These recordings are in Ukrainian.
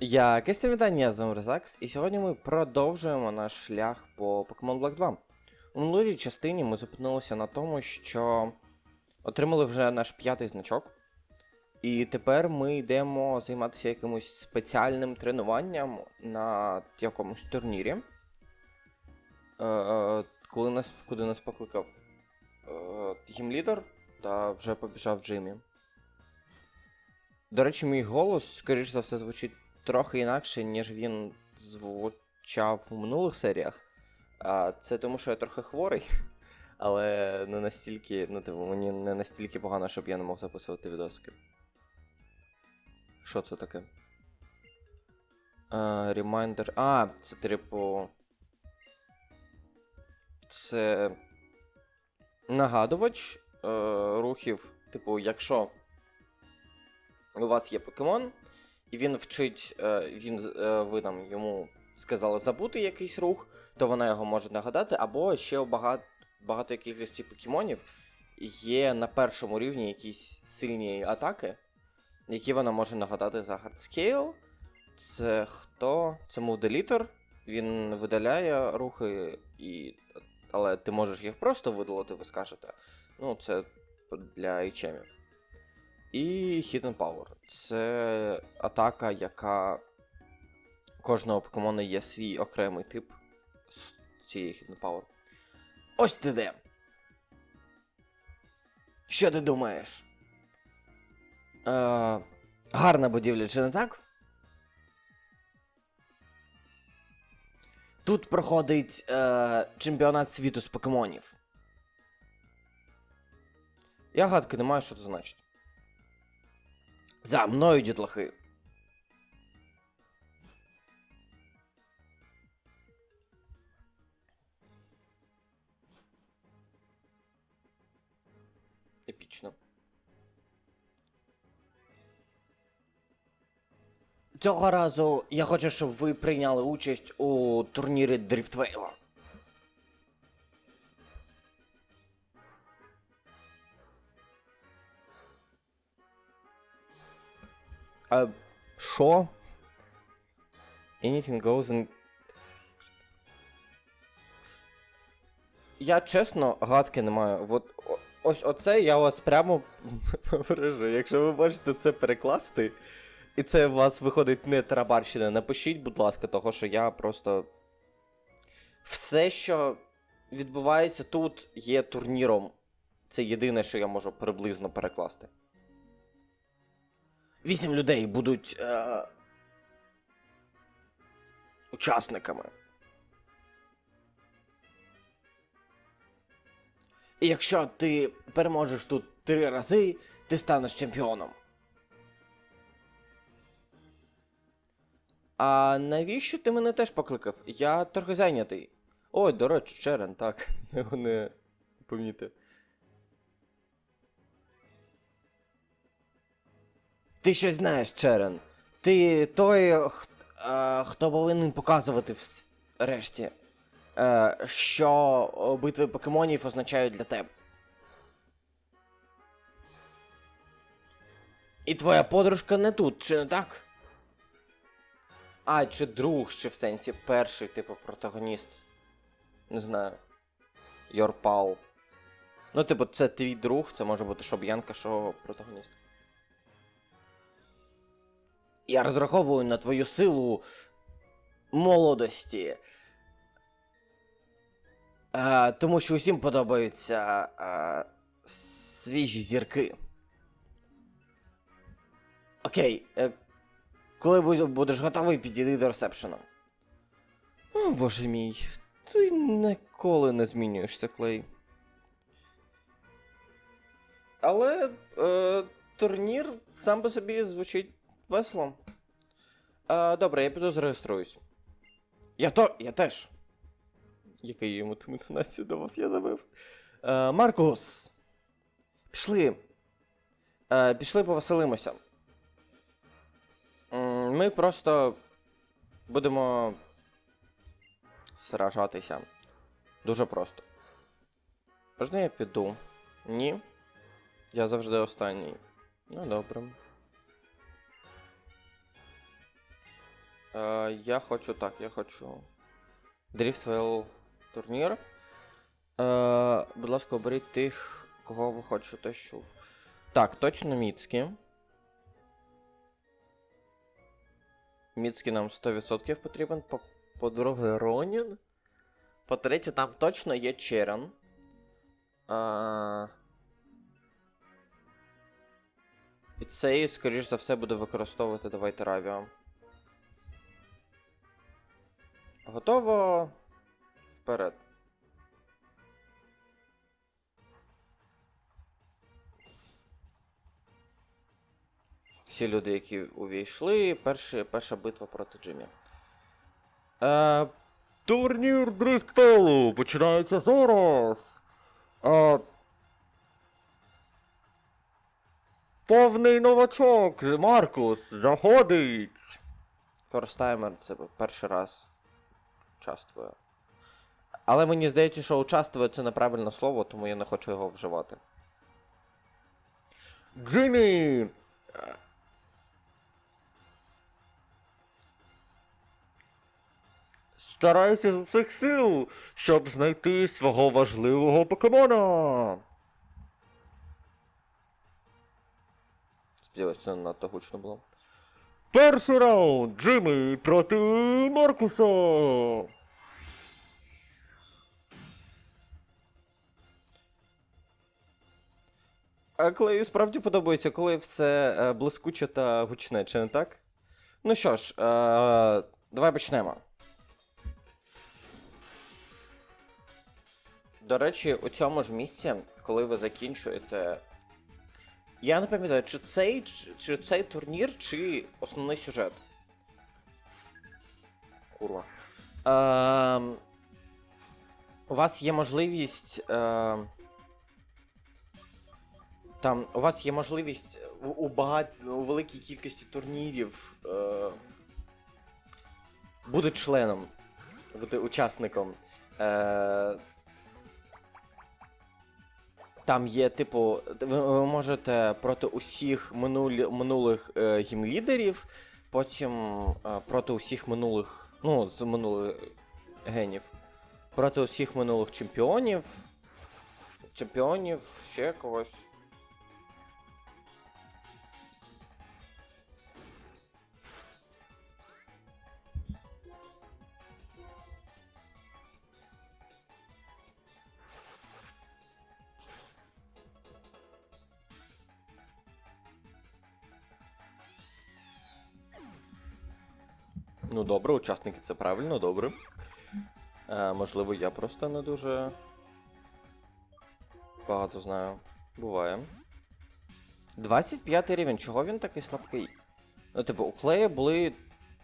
Якесь там вітання, я вами Резакс, і сьогодні ми продовжуємо наш шлях по Pokemon Black 2. У минулій частині ми зупинилися на тому, що отримали вже наш п'ятий значок. І тепер ми йдемо займатися якимось спеціальним тренуванням на якомусь турнірі. Е, коли нас, куди нас покликав гімлідер, та вже побіжав Джиммі. До речі, мій голос, скоріш за все, звучить трохи інакше, ніж він звучав у минулих серіях. А, це тому, що я трохи хворий, але не настільки, ну, типу, мені не настільки погано, щоб я не мог записувати відоски. Що це таке? А, А, це типу. Це нагадувач е, рухів. Типу, якщо у вас є покемон, і він вчить, е, він, е, ви там йому сказали забути якийсь рух, то вона його може нагадати, або ще багато, багато якихось покемонів є на першому рівні якісь сильні атаки, які вона може нагадати за Hardscale. Це хто? Це Move Він видаляє рухи, і... але ти можеш їх просто видалити, ви скажете. Ну, це для ічемів. І Hidden Power. Це атака, яка кожного покемона є свій окремий тип з цієї Hidden Power. Ось ти де. Що ти думаєш? Е, гарна будівля, чи не так? Тут проходить е, чемпіонат світу з покемонів. Я гадки не маю, що це значить. За мною, дітлахи. Епічно. Цього разу я хочу, щоб ви прийняли участь у турнірі Дріфтвейла. А що? Anything goes in... Я чесно гадки не маю. От, ось оце я вас прямо попереджу. Якщо ви можете це перекласти, і це у вас виходить не тарабарщина, напишіть, будь ласка, того, що я просто. Все, що відбувається тут, є турніром. Це єдине, що я можу приблизно перекласти. Вісім людей будуть е... учасниками. І якщо ти переможеш тут три рази, ти станеш чемпіоном. А навіщо ти мене теж покликав? Я трохи зайнятий. Ой, до речі, Черен, так. Його не помітив. Ти щось знаєш, Черен. Ти той, х- е, хто повинен показувати вс- решті, е, що битви покемонів означають для тебе. І твоя подружка не тут, чи не так? А, чи друг, чи в сенсі перший, типу, протагоніст. Не знаю. Pal. Ну, типу, це твій друг, це може бути що Б'янка, що протагоніст. Я розраховую на твою силу молодості. Е, тому що усім подобаються е, свіжі зірки. Окей, е, коли будеш готовий, підійди до ресепшена. О, боже мій, ти ніколи не змінюєшся, Клей. Але е, турнір сам по собі звучить весело. Е, добре, я піду зареєструюсь. Я то. я теж. Який йому ту інтонацію давав, я забив. Е, Маркус. Пішли. Е, пішли повеселимося. Ми просто будемо сражатися. Дуже просто. Можна я піду? Ні. Я завжди останній. Ну добре. Е, я хочу так, я хочу. Дріфтвелл турнір. Е, будь ласка, оберіть тих, кого ви хочете, що. Так, точно Міцкі. Міцкі нам 100% потрібен. По- По-друге, Ронін. По-третє, там точно є Черен. А... І цей, скоріш за все, буде використовувати давайте Равіо. Готово. Вперед. Всі люди, які увійшли, перші, перша битва проти Джиммі. Е, Турнір дрифтелу починається зараз. А... Повний новачок Маркус заходить. Форстаймер це перший раз участвує. Але мені здається, що участвує це неправильне слово, тому я не хочу його вживати. Джиммі. Старайся з усіх сил, щоб знайти свого важливого покемона. Сподіваюся, це не надто гучно було. Перший раунд Джиммі проти Маркуса. А Клею справді подобається, коли все е, блискуче та гучне, чи не так? Ну що ж, е, давай почнемо. До речі, у цьому ж місці, коли ви закінчуєте. Я не пам'ятаю, чи цей, чи, цей турнір, чи основний сюжет. Курва. Е, у вас є можливість. Е, там у вас є можливість у, багат... у великій кількості турнірів е... бути членом, бути учасником. Е... Там є, типу, ви, ви можете проти усіх минулі, минулих е, гімлідерів, потім е, проти усіх минулих, ну, з минулих генів, проти усіх минулих чемпіонів, чемпіонів, ще когось. Ну, добре, учасники це правильно, добре. Е, можливо, я просто не дуже багато знаю. Буває. 25 рівень, чого він такий слабкий? Ну, типу, у Клея були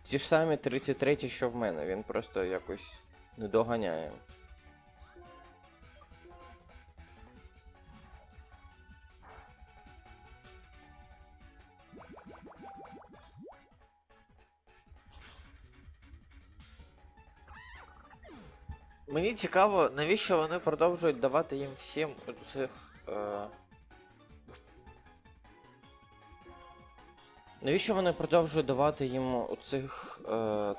ті ж самі 33, що в мене. Він просто якось не доганяє. Мені цікаво, навіщо вони продовжують давати їм всім цих. Е... Навіщо вони продовжують давати їм оцих е...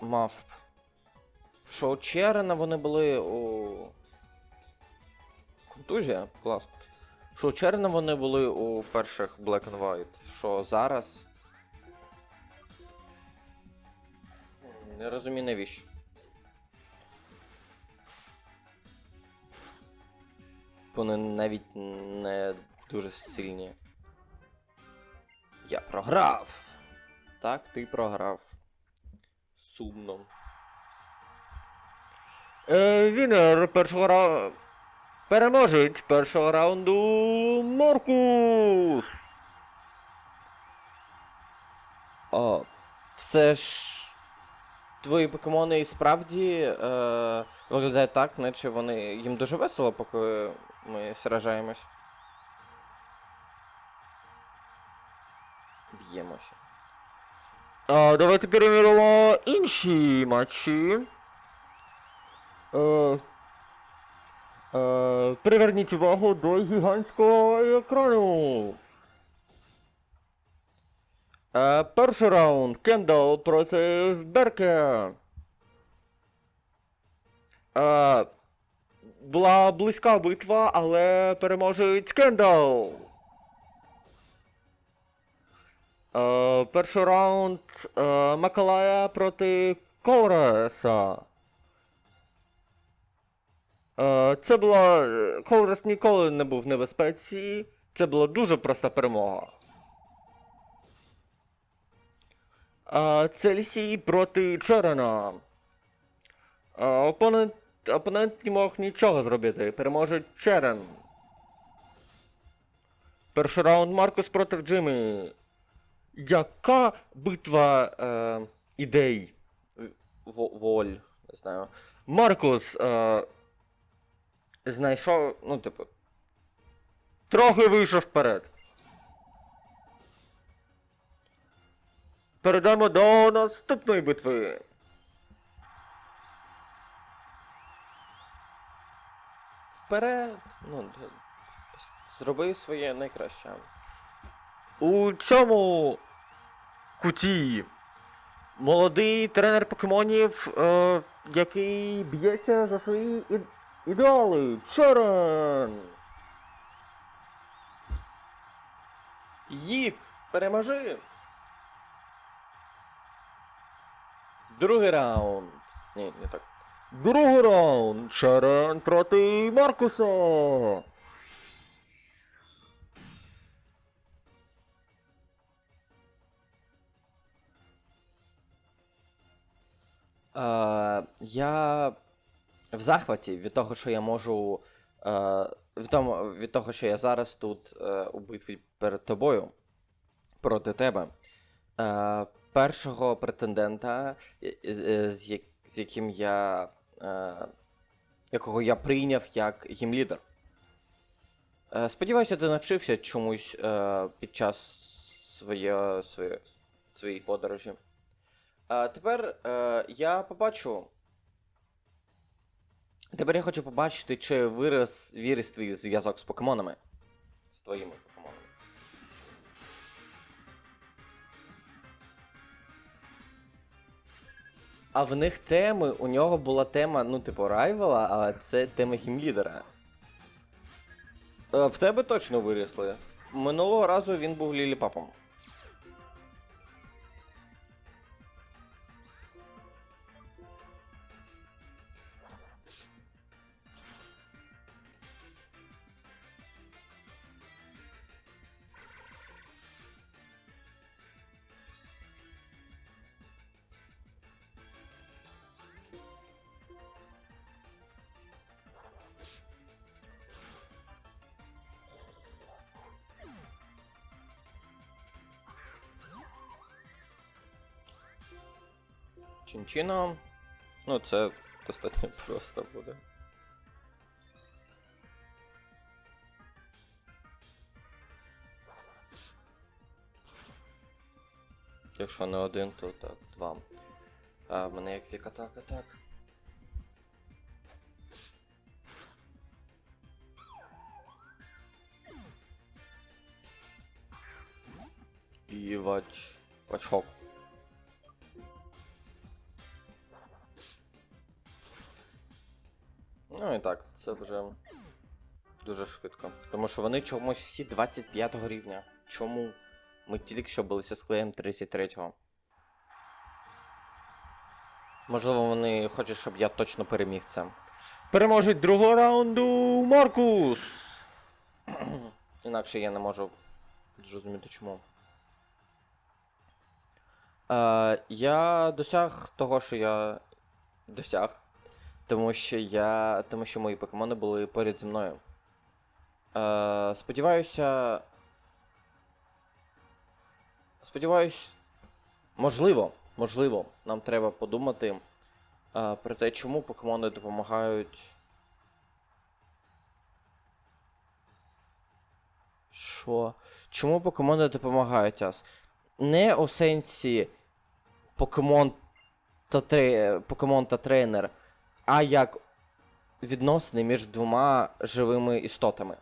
мавп? Що у Черена вони були у. Контузія? Клас. Що у Черена вони були у перших Black and White. Що зараз. Не розумію навіщо. Вони навіть не дуже сильні. Я програв. Так, ти програв. Сумно. Е, Вінер першого раунду. Переможець першого раунду Маркус. О, все ж. Твої покемони і справді е, виглядають так, наче вони їм дуже весело, поки ми сражаємось. Б'ємося. А, давайте переміримо інші матчі. Е, е, приверніть увагу до гігантського екрану. Е, перший раунд Кендал проти Берке. Е, була близька битва, але переможець Кендал. Е, перший раунд е, Макалая проти Колреса. Е, це була. Колрес ніколи не був в небезпеці. Це була дуже проста перемога. Цельсій проти Черена. Опонент, опонент не мог нічого зробити. Переможе Черен. Перший раунд Маркус проти Джиммі. Яка битва е, ідей? В- воль, не знаю. Маркус е, Знайшов, ну, типу, трохи вийшов вперед. Перейдемо до наступної битви. вперед. Ну, д- зроби своє найкраще. У цьому куті молодий тренер покемонів, е, який б'ється за свої і- ідеали. Черен! Їк, переможи. Другий раунд. Ні, не так. Другий раунд. Черен проти Маркуса. Е, я в захваті від того, що я можу. Е, від, тому, від того, що я зараз тут е, у битві перед тобою проти тебе. Е, першого претендента, е, з, яким я. Е, якого я прийняв як гімлідер. Е, сподіваюся, ти навчився чомусь під час своє, своє, своєї подорожі. Тепер я побачу. Тепер я хочу побачити, чи виріс твій зв'язок з покемонами. З твоїми А в них теми, у нього була тема, ну, типу, райвела, але це тема хімлідера. Е, в тебе точно вирісли. Минулого разу він був ліліпапом. Чинчино. Ну, це достатньо просто буде. Якщо не один, то так, два. А в мене як вік атака, так. І вач. Вачхок. Ну і так, це вже дуже швидко. Тому що вони чомусь всі 25 рівня. Чому? Ми тільки що билися з клеєм 33-го. Можливо, вони хочуть, щоб я точно переміг це. Переможець другого раунду Маркус. Інакше я не можу зрозуміти чому. Е, я досяг того, що я досяг. Тому що я. Тому що мої покемони були поряд зі мною. Е, сподіваюся. Сподіваюсь. Можливо, можливо, нам треба подумати е, про те, чому покемони допомагають. Що? Чому покемони допомагають нас? Не у сенсі покемон та, покемон та тренер, а як відносини між двома живими істотами.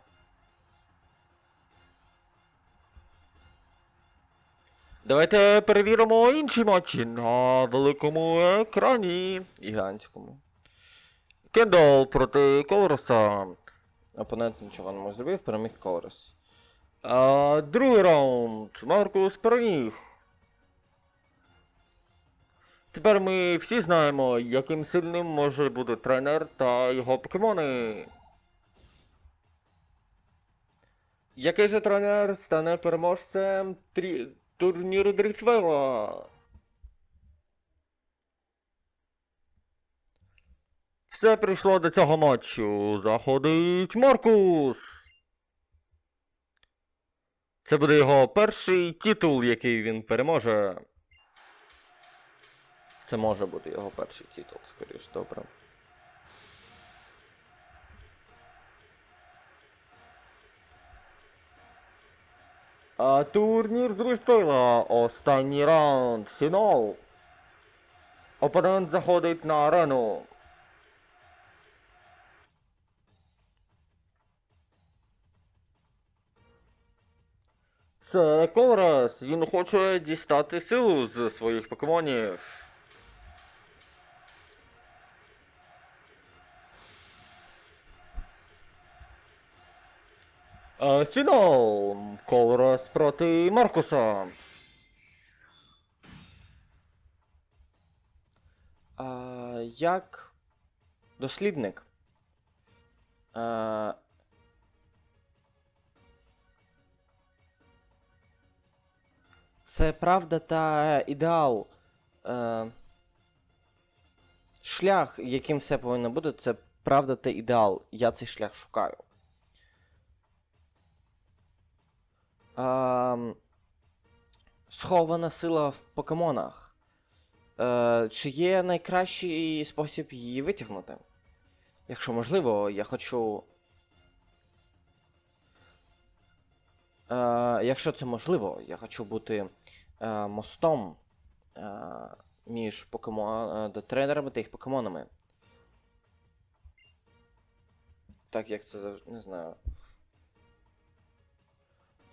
Давайте перевіримо інші матчі на великому екрані. Гігантському. Кендал проти Колороса. Опонент нічого не зробив, переміг Колорос. Другий раунд. Маркус переміг. Тепер ми всі знаємо, яким сильним може бути тренер та його покемони. Який же тренер стане переможцем трі... турніру Дріфтвелла? Все прийшло до цього матчу. Заходить Маркус. Це буде його перший титул, який він переможе. Це може бути його перший титул, скоріш, добре. А турнір Дрифтойла. Останній раунд. Фінал. Опонент заходить на арену. Це Колорас. Він хоче дістати силу з своїх покемонів. Фінал. Колорас проти Маркуса. А, як дослідник. А, це правда та ідеал. Е, шлях, яким все повинно бути, це правда та ідеал. Я цей шлях шукаю. А, схована сила в покемонах. Е, чи є найкращий спосіб її витягнути? Якщо можливо, я хочу. Е, якщо це можливо, я хочу бути е, мостом е, між покемон... е, тренерами та їх покемонами. Так, як це. Не знаю.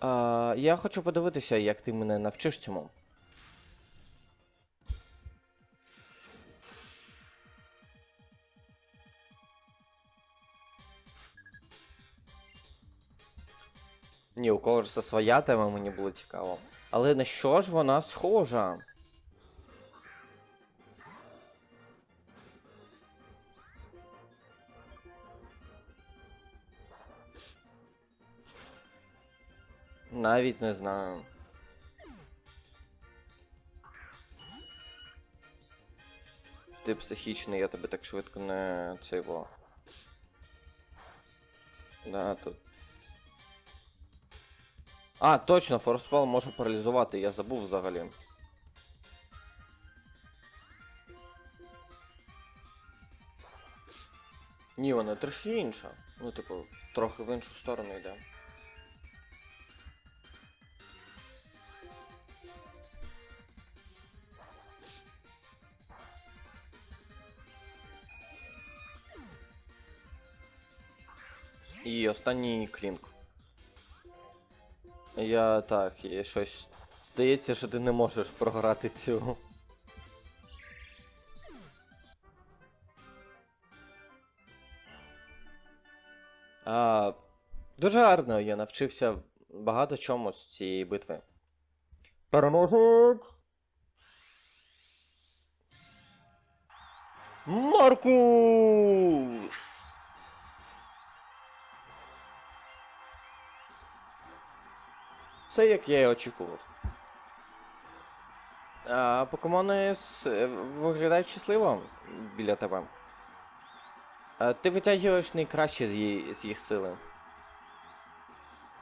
Е, я хочу подивитися, як ти мене навчиш цьому. Ні, у Колорса своя тема, мені було цікаво. Але на що ж вона схожа? Навіть не знаю. Ти психічний, я тебе так швидко не цейво. Да, тут. А, точно, форспел може паралізувати, я забув взагалі. Ні, вона трохи інша. Ну, типу, трохи в іншу сторону йде. І останній клінк. Я так, я щось. Здається, що ти не можеш програти цю. А, дуже гарно, я навчився багато чому з цієї битви. Переможець. Маркус! Все як я і очікував. А, покемони виглядають щасливо біля тебе. А, ти витягуєш найкраще з, її, з їх сили.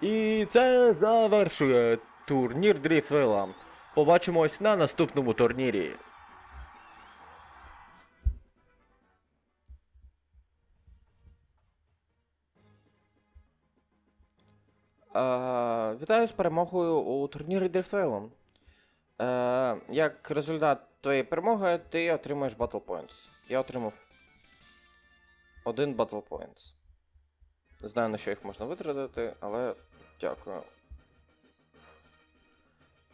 І це завершує турнір Дріфтвелла. Побачимось на наступному турнірі. Е, вітаю з перемогою у турнірі Дрифтвейлом. Е, як результат твоєї перемоги, ти отримаєш Battle Points. Я отримав один Battle Points. Знаю, на що їх можна витратити, але дякую.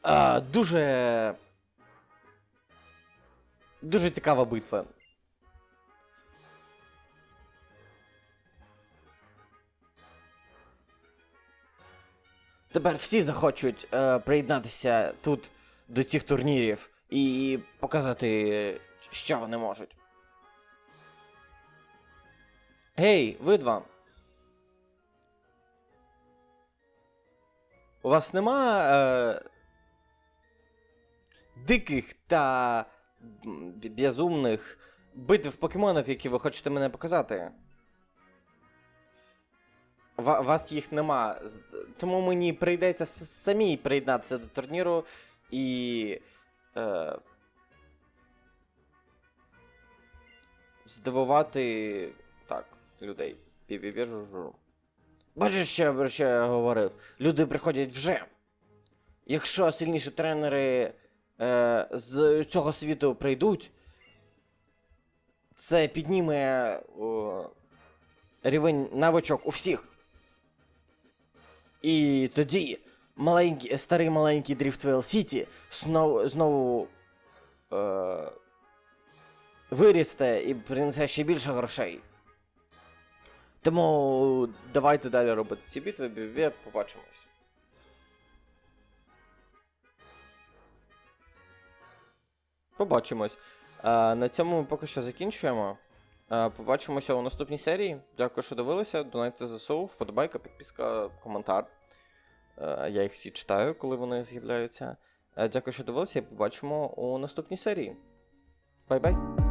Е, дуже. Дуже цікава битва. Тепер всі захочуть е, приєднатися тут до цих турнірів і показати, що вони можуть. Гей, ви два. У вас нема е, диких та безумних битв покемонів, які ви хочете мене показати? Ва- вас їх нема. Тому мені прийдеться самій приєднатися до турніру і. Е, здивувати так, людей. Пі-пі-пі-жу-жу. Бачиш, що, що я говорив? Люди приходять вже. Якщо сильніші тренери е, з цього світу прийдуть, це підніме о, рівень навичок у всіх. І тоді маленький, старий маленький Дріфтвейл Сіті знову, знову е, вирісте і принесе ще більше грошей. Тому давайте далі робити ці битви, бі-бі, побачимось. Побачимось. А, на цьому ми поки що закінчуємо. А, побачимося у наступній серії. Дякую, що дивилися. Донайте ЗСУ, вподобайка, підписка, коментар. Е, Я їх всі читаю, коли вони з'являються. Е, Дякую, що дивилися, і побачимо у наступній серії. Бай-бай!